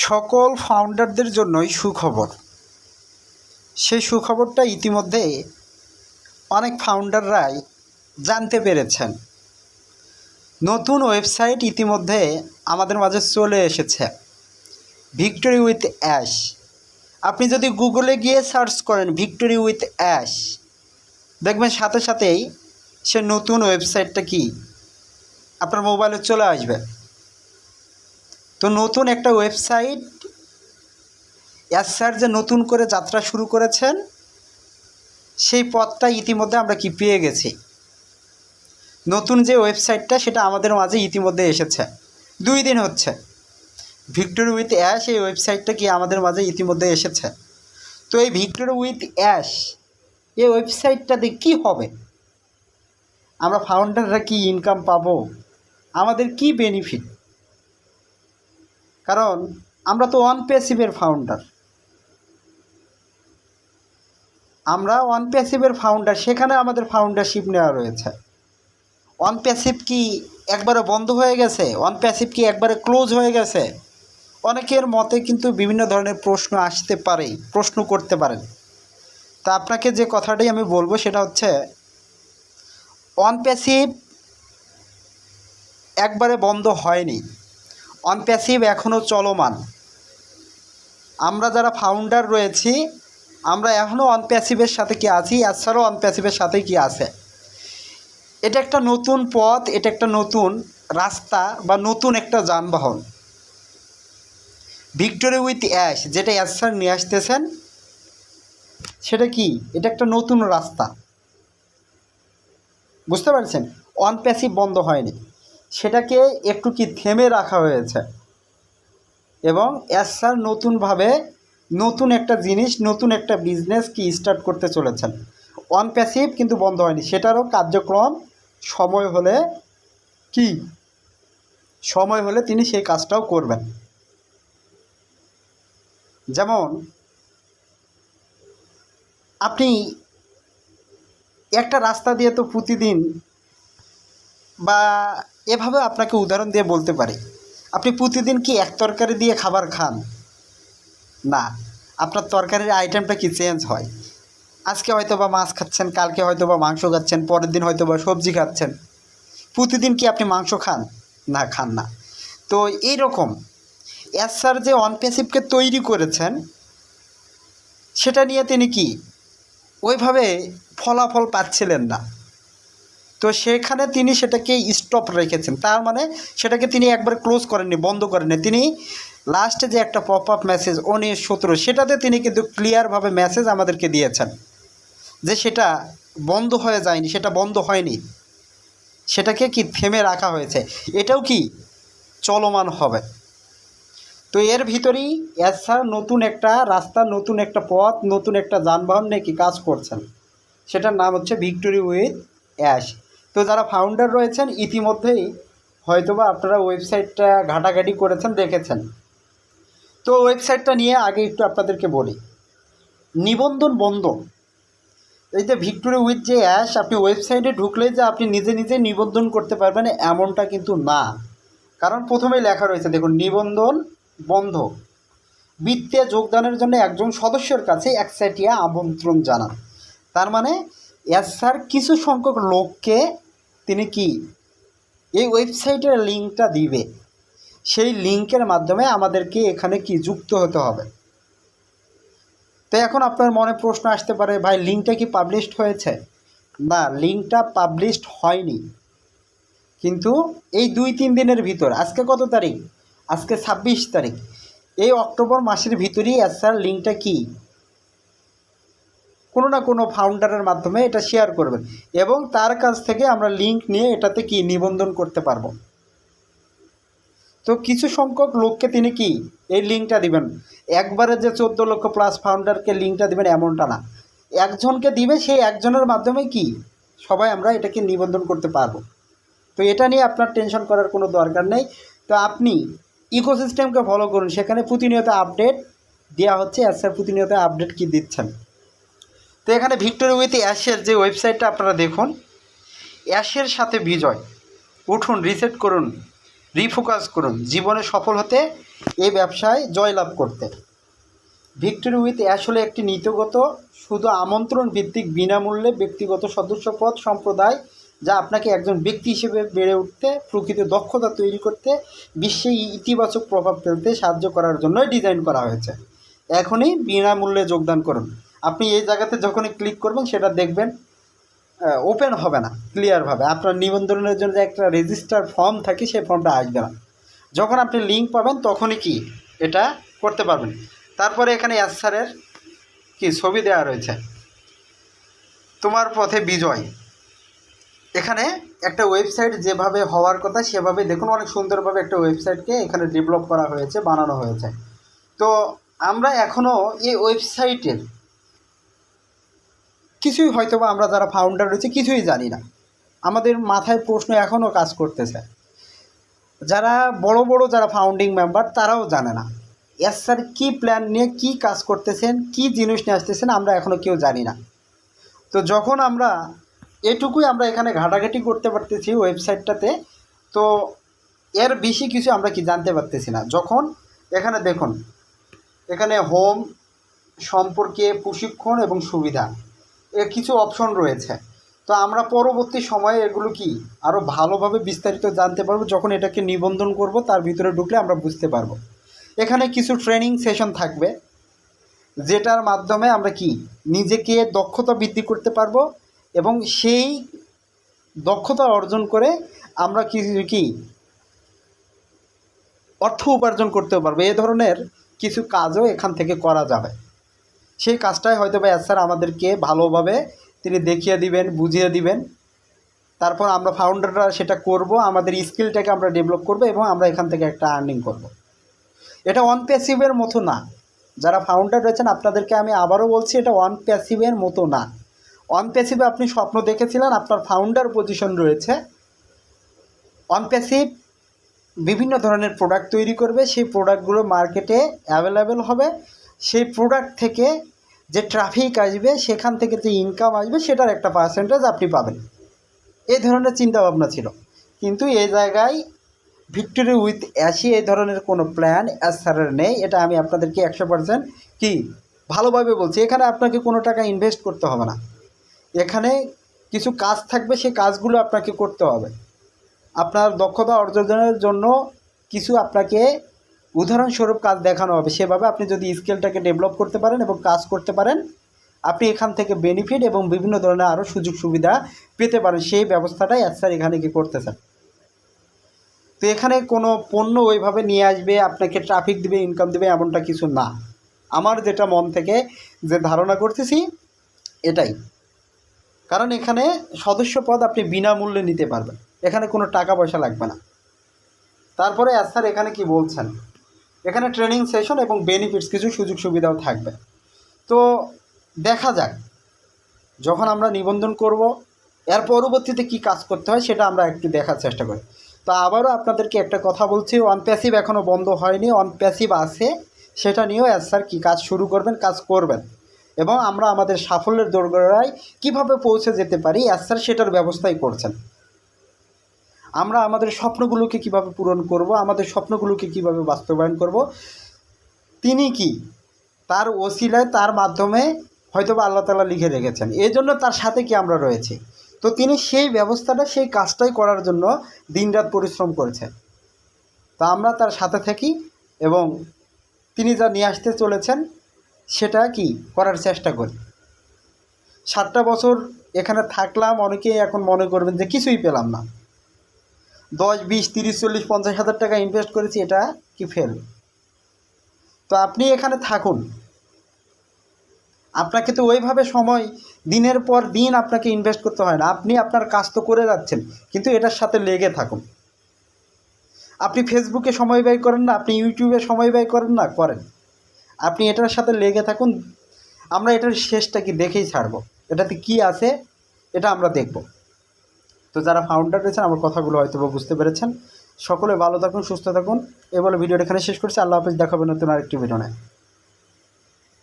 সকল ফাউন্ডারদের জন্যই সুখবর। সেই সুখবরটা ইতিমধ্যে অনেক ফাউন্ডাররাই জানতে পেরেছেন। নতুন ওয়েবসাইট ইতিমধ্যে আমাদের মাঝে চলে এসেছে। Victory with Ash. আপনি যদি গুগলে গিয়ে সার্চ করেন ভিক্টোরি উইথ অ্যাশ, দেখবেন সাথে সাথেই সে নতুন ওয়েবসাইটটা কি আপনার মোবাইলে চলে আসবে। তো নতুন একটা ওয়েবসাইট স্যার যে নতুন করে যাত্রা শুরু করেছেন, সেই পথটা ইতিমধ্যে আমরা কি পেয়ে গেছি। নতুন যে ওয়েবসাইটটা, সেটা আমাদের মাঝে ইতিমধ্যে এসেছে। দুই দিন হচ্ছে। ভিক্টোরি উইথ অ্যাশ এই ওয়েবসাইটটা কি আমাদের মাঝে ইতিমধ্যে এসেছে। তো এই ভিক্টোরি উইথ অ্যাশ, এই ওয়েবসাইটটাতে কি হবে? আমরা ফাউন্ডাররা কি ইনকাম পাবো? আমাদের কি বেনিফিট কারণ আমরা তো ওয়ান প্যাসিভের ফাউন্ডার আমরা ওয়ান প্যাসিভের ফাউন্ডার সেখানে আমাদের ফাউন্ডারশিপ নেওয়া রয়েছে। ওয়ান প্যাসিভ কি একবারে বন্ধ হয়ে গেছে? ওয়ান প্যাসিভ কি একবারে ক্লোজ হয়ে গেছে? অনেকের মতে কিন্তু বিভিন্ন ধরনের প্রশ্ন আসতে পারে, প্রশ্ন করতে পারেন। তা আপনাকে যে কথাটাই আমি বলব সেটা হচ্ছে ওয়ান প্যাসিভ একবারে বন্ধ হয়নি। অন প্যাসিভ এখনও চলমান। আমরা যারা ফাউন্ডার রয়েছি, আমরা এখনও অন প্যাসিভের সাথে কি আছি? এছাড়াও অন প্যাসিভের সাথে কি আছে? এটা একটা নতুন পথ, এটা একটা নতুন রাস্তা বা নতুন একটা যানবাহন। ভিক্টোরি উইথ অ্যাশ যেটা অ্যাশ স্যার নিয়ে আসতেছেন, সেটা কি? এটা একটা নতুন রাস্তা। বুঝতে পারছেন? অন প্যাসিভ বন্ধ হয়নি। সেটাকে একটু কি থেমে রাখা হয়েছে? এবং অ্যাসার নতুনভাবে নতুন একটা জিনিস, নতুন একটা বিজনেস কি স্টার্ট করতে চলেছেন। অন প্যাসিভ কিন্তু বন্ধ হয়নি। সেটারও কার্যক্রম সময় হলে কি? সময় হলে তিনি সেই কাজটাও করবেন। যেমন, আপনি একটা রাস্তা দিয়ে তো প্রতিদিন বা এভাবে আপনাকে উদাহরণ দিয়ে বলতে পারি। আপনি প্রতিদিন কি এক তরকারি দিয়ে খাবার খান? না, আপনার তরকারির আইটেমটা কি চেঞ্জ হয়? আজকে হয়তো বা মাছ খাচ্ছেন, কালকে হয়তো বা মাংস খাচ্ছেন, পরের দিন হয়তো বা সবজি খাচ্ছেন। প্রতিদিন কি আপনি মাংস খান? না খান না। তো এইরকম, এস স্যার যে অনপেসিভকে তৈরি করেছেন, সেটা নিয়ে তিনি কি? ওইভাবে ফলাফল পাচ্ছিলেন না। তো সেখানে তিনি সেটাকে স্টপ রেখেছেন। তার মানে সেটাকে তিনি একবার ক্লোজ করেননি, বন্ধ করেননি। তিনি লাস্টে যে একটা পপ আপ মেসেজ উনিশ সতেরো সেটাতে তিনি কিন্তু ক্লিয়ারভাবে মেসেজ আমাদেরকে দিয়েছেন যে সেটা বন্ধ হয়ে যায়নি, সেটা বন্ধ হয়নি। সেটাকে কি থেমে রাখা হয়েছে? এটাও কি চলমান হবে? তো এর ভিতরেই এস স্যার নতুন একটা রাস্তা, নতুন একটা পথ, নতুন একটা যানবাহন নিয়ে কি কাজ করছেন? সেটার নাম হচ্ছে ভিক্টোরি উইথ অ্যাশ তো যারা ফাউন্ডার রয়েছেন, ইতিমধ্যেই হয়তোবা আপনারা ওয়েবসাইটটা ঘাটাঘাটি করেছেন, দেখেছেন। তো ওয়েবসাইটটা নিয়ে আগে একটু আপনাদেরকে বলি। নিবন্ধন বন্ধ। এই যে ভিক্টোরি উইথ যে অ্যাশ, আপনি ওয়েবসাইটে ঢুকলে যে আপনি নিজে নিজে নিবন্ধন করতে পারবেন, এমনটা কিন্তু না। কারণ প্রথমেই লেখা রয়েছে, দেখুন, নিবন্ধন বন্ধ। বৃত্তে যোগদানের জন্য একজন সদস্যের কাছে একসাইটিয়া আমন্ত্রণ জানান। তার মানে এস স্যার কিছু সংখ্যক লোককে তিনি কি? এই ওয়েবসাইটের লিঙ্কটা দিবে। সেই লিঙ্কের মাধ্যমে আমাদেরকে এখানে কি যুক্ত হতে হবে। তো এখন আপনার মনে প্রশ্ন আসতে পারে, ভাই লিঙ্কটা কি পাবলিশড হয়েছে? না লিঙ্কটা পাবলিশড হয়নি। কিন্তু এই দুই তিন দিনের ভিতর, আজকে কত তারিখ? আজকে ছাব্বিশ তারিখ। এই অক্টোবর মাসের ভিতরেই স্যার লিঙ্কটা কি? কোনো না কোনো ফাউন্ডারের মাধ্যমে এটা শেয়ার করবেন। এবং তার কাছ থেকে আমরা লিঙ্ক নিয়ে এটাতে কি নিবন্ধন করতে পারব। তো কিছু সংখ্যক লোককে তিনি কি? এই লিঙ্কটা দিবেন। একবারে যে চোদ্দ লক্ষ প্লাস ফাউন্ডারকে লিঙ্কটা দিবেন এমনটা না। একজনকে দিবে, সেই একজনের মাধ্যমে কি? সবাই আমরা এটাকে নিবন্ধন করতে পারব। তো এটা নিয়ে আপনার টেনশন করার কোনো দরকার নেই। তো আপনি ইকোসিস্টেমকে ফলো করুন। সেখানে প্রতিনিয়ত আপডেট দেওয়া হচ্ছে। স্যার প্রতিনিয়ত আপডেট কি দিচ্ছেন? তো এখানে ভিক্টোরি উইথ অ্যাশের যে ওয়েবসাইটটা আপনারা দেখুন, অ্যাশের সাথে বিজয়। উঠুন রিসেট করুন রিফোকাস করুন। জীবনে সফল হতে এই ব্যবসায় জয়লাভ করতে। ভিক্টোরি উইথ আসলে একটি নীতিগত, শুধু আমন্ত্রণ ভিত্তিক বিনামূল্যে ব্যক্তিগত সদস্যপদ সম্প্রদায়, যা আপনাকে একজন ব্যক্তি হিসেবে বেড়ে উঠতে, প্রকৃত দক্ষতা তৈরি করতে, বিশ্বে ইতিবাচক প্রভাব ফেলতে সাহায্য করার জন্যই ডিজাইন করা হয়েছে। এখনই বিনামূল্যে যোগদান করুন। আপনি এই জায়গাতে যখনই ক্লিক করবেন, সেটা দেখবেন ওপেন হবে না ক্লিয়ারভাবে আপনার নিবন্ধনের জন্য একটা রেজিস্টার ফর্ম থাকে, সেই ফর্মটা আসবে না। যখন আপনি লিঙ্ক পাবেন, তখনই কি এটা করতে পারবেন। তারপরে এখানে অ্যাসারের কি ছবি দেওয়া রয়েছে। তোমার পথে বিজয়। এখানে একটা ওয়েবসাইট যেভাবে হওয়ার কথা, সেভাবে দেখুন, অনেক সুন্দরভাবে একটা ওয়েবসাইটকে এখানে ডেভেলপ করা হয়েছে, বানানো হয়েছে। তো আমরা এখনও এই ওয়েবসাইটের কিছুই হয়তো বা আমরা যারা ফাউন্ডার রয়েছে কিছুই জানি না। আমাদের মাথায় প্রশ্ন এখনও কাজ করতেছে। যারা বড় বড় যারা ফাউন্ডিং মেম্বার তারাও জানে না। এস স্যার কী প্ল্যান নিয়ে কী কাজ করতেছেন, কী জিনিস নিয়ে আসতেছেন আমরা এখনও কেউ জানি না। তো যখন আমরা এটুকুই আমরা এখানে ঘাটাঘাটি করতে পারতেছি ওয়েবসাইটটাতে তো এর বেশি কিছু আমরা কি জানতে পারতেছি না। যখন এখানে দেখুন, এখানে হোম সম্পর্কে প্রশিক্ষণ এবং সুবিধা। এর কিছু অপশন রয়েছে। তো আমরা পরবর্তী সময়ে এগুলো কি আরও ভালোভাবে বিস্তারিত জানতে পারব, যখন এটাকে নিবন্ধন করব, তার ভিতরে ঢুকলে আমরা বুঝতে পারব। এখানে কিছু ট্রেনিং সেশন থাকবে, যেটার মাধ্যমে আমরা কি নিজেকে দক্ষতা বৃদ্ধি করতে পারব এবং সেই দক্ষতা অর্জন করে আমরা কি কি অর্থ উপার্জন করতে পারব। এ ধরনের কিছু কাজও এখান থেকে করা যাবে। সেই কাজটাই হয়তো বা স্যার আমাদেরকে ভালোভাবে তিনি দেখিয়ে দিবেন, বুঝিয়ে দিবেন। তারপর আমরা ফাউন্ডাররা সেটা করব, আমাদের স্কিলটাকে আমরা ডেভেলপ করব এবং আমরা এখান থেকে একটা আর্নিং করব। এটা অন প্যাসিভের মতো না। যারা ফাউন্ডার রয়েছেন, আপনাদেরকে আমি আবারও বলছি, এটা অন প্যাসিভের মতো না। অন প্যাসিভে আপনি স্বপ্ন দেখেছিলেন, আপনার ফাউন্ডার পজিশন রয়েছে। অন প্যাসিভ বিভিন্ন ধরনের প্রোডাক্ট তৈরি করবে, সেই প্রোডাক্টগুলো মার্কেটে অ্যাভেলেবেল হবে। সেই প্রোডাক্ট থেকে যে ট্রাফিক আসবে, সেখান থেকে যে ইনকাম আসবে, সেটার একটা পার্সেন্টেজ আপনি পাবেন। এই ধরনের চিন্তাভাবনা ছিল। কিন্তু এই জায়গায় ভিক্টোরি উইথ অ্যাসি এই ধরনের কোনো প্ল্যান অ্যাসারের নেই। এটা আমি আপনাদেরকে একশো পার্সেন্ট কি ভালোভাবে বলছি। এখানে আপনাকে কোনো টাকা ইনভেস্ট করতে হবে না। এখানে কিছু কাজ থাকবে, সেই কাজগুলো আপনাকে করতে হবে। আপনার দক্ষতা অর্জনের জন্য কিছু আপনাকে উদাহরণস্বরূপ কাজ দেখানো হবে। সেভাবে আপনি যদি স্কেলটাকে ডেভেলপ করতে পারেন এবং কাজ করতে পারেন, আপনি এখান থেকে বেনিফিট এবং বিভিন্ন ধরনের আরও সুযোগ সুবিধা পেতে পারেন। সেই ব্যবস্থাটাই স্যার এখানে কি করতেছেন। তো এখানে কোনো পণ্য ওইভাবে নিয়ে আসবে, আপনাকে ট্রাফিক দিবে ইনকাম দিবে এমনটা কিছু না। আমার যেটা মন থেকে যে ধারণা করতেছি, এটাই। কারণ এখানে সদস্য পদ আপনি বিনামূল্যে নিতে পারবেন। এখানে কোনো টাকা পয়সা লাগবে না। তারপরে স্যার এখানে কি বলছেন? এখানে ট্রেনিং সেশন এবং বেনিফিটস কিছু সুযোগ সুবিধাও থাকবে। তো দেখা যাক, যখন আমরা নিবন্ধন করব, এর পরবর্তীতে কি কাজ করতে হয় সেটা আমরা একটু দেখার চেষ্টা করি। তো আবারও আপনাদেরকে একটা কথা বলছি অন প্যাসিভ এখনও বন্ধ হয়নি অন প্যাসিভ আছে, সেটা নিয়েও এস স্যার কী কাজ শুরু করবেন, কাজ করবেন। এবং আমরা আমাদের সাফল্যের দোরগোড়ায় কীভাবে পৌঁছে যেতে পারি এস স্যার সেটার ব্যবস্থাই করছেন। আমরা আমাদের স্বপ্নগুলোকে কীভাবে পূরণ করব, আমাদের স্বপ্নগুলোকে কীভাবে বাস্তবায়ন করব, তিনি কি? তার ওসিলায়, তার মাধ্যমে হয়তো বা আল্লাহ তালা লিখে রেখেছেন। এই জন্য তার সাথে কি আমরা রয়েছি? তো তিনি সেই ব্যবস্থাটা, সেই কাজটাই করার জন্য দিনরাত পরিশ্রম করেছেন। তা আমরা তার সাথে থাকি এবং তিনি যা নিয়ে আসতে চলেছেন, সেটা কি? করার চেষ্টা করি। সাতটা বছর এখানে থাকলাম, অনেকেই এখন মনে করবেন যে কিছুই পেলাম না। দশ, বিশ, তিরিশ, চল্লিশ, পঞ্চাশ হাজার টাকা ইনভেস্ট করেছি, এটা কি ফেল তো আপনি এখানে থাকুন। আপনাকে তো ওইভাবে সময়, দিনের পর দিন আপনাকে ইনভেস্ট করতে হয় না। আপনি আপনার কাজ তো করে যাচ্ছেন, কিন্তু এটার সাথে লেগে থাকুন। আপনি ফেসবুকে সময় ব্যয় করেন না, আপনি ইউটিউবে সময় ব্যয় করেন না, করেন। আপনি এটার সাথে লেগে থাকুন। আমরা এটার শেষটা কি দেখেই ছাড়বো। এটাতে কি আছে, এটা আমরা দেখব। তো যারা ফাউন্ডার রয়েছেন, আমার কথাগুলো হয়তো বুঝতে পেরেছেন। সকলে ভালো থাকুন, সুস্থ থাকুন। এ বলে ভিডিওটা এখানে শেষ করছি। আল্লাহ হাফিজ দেখাবেন নতুন আরেকটি ভিডিও নেয়।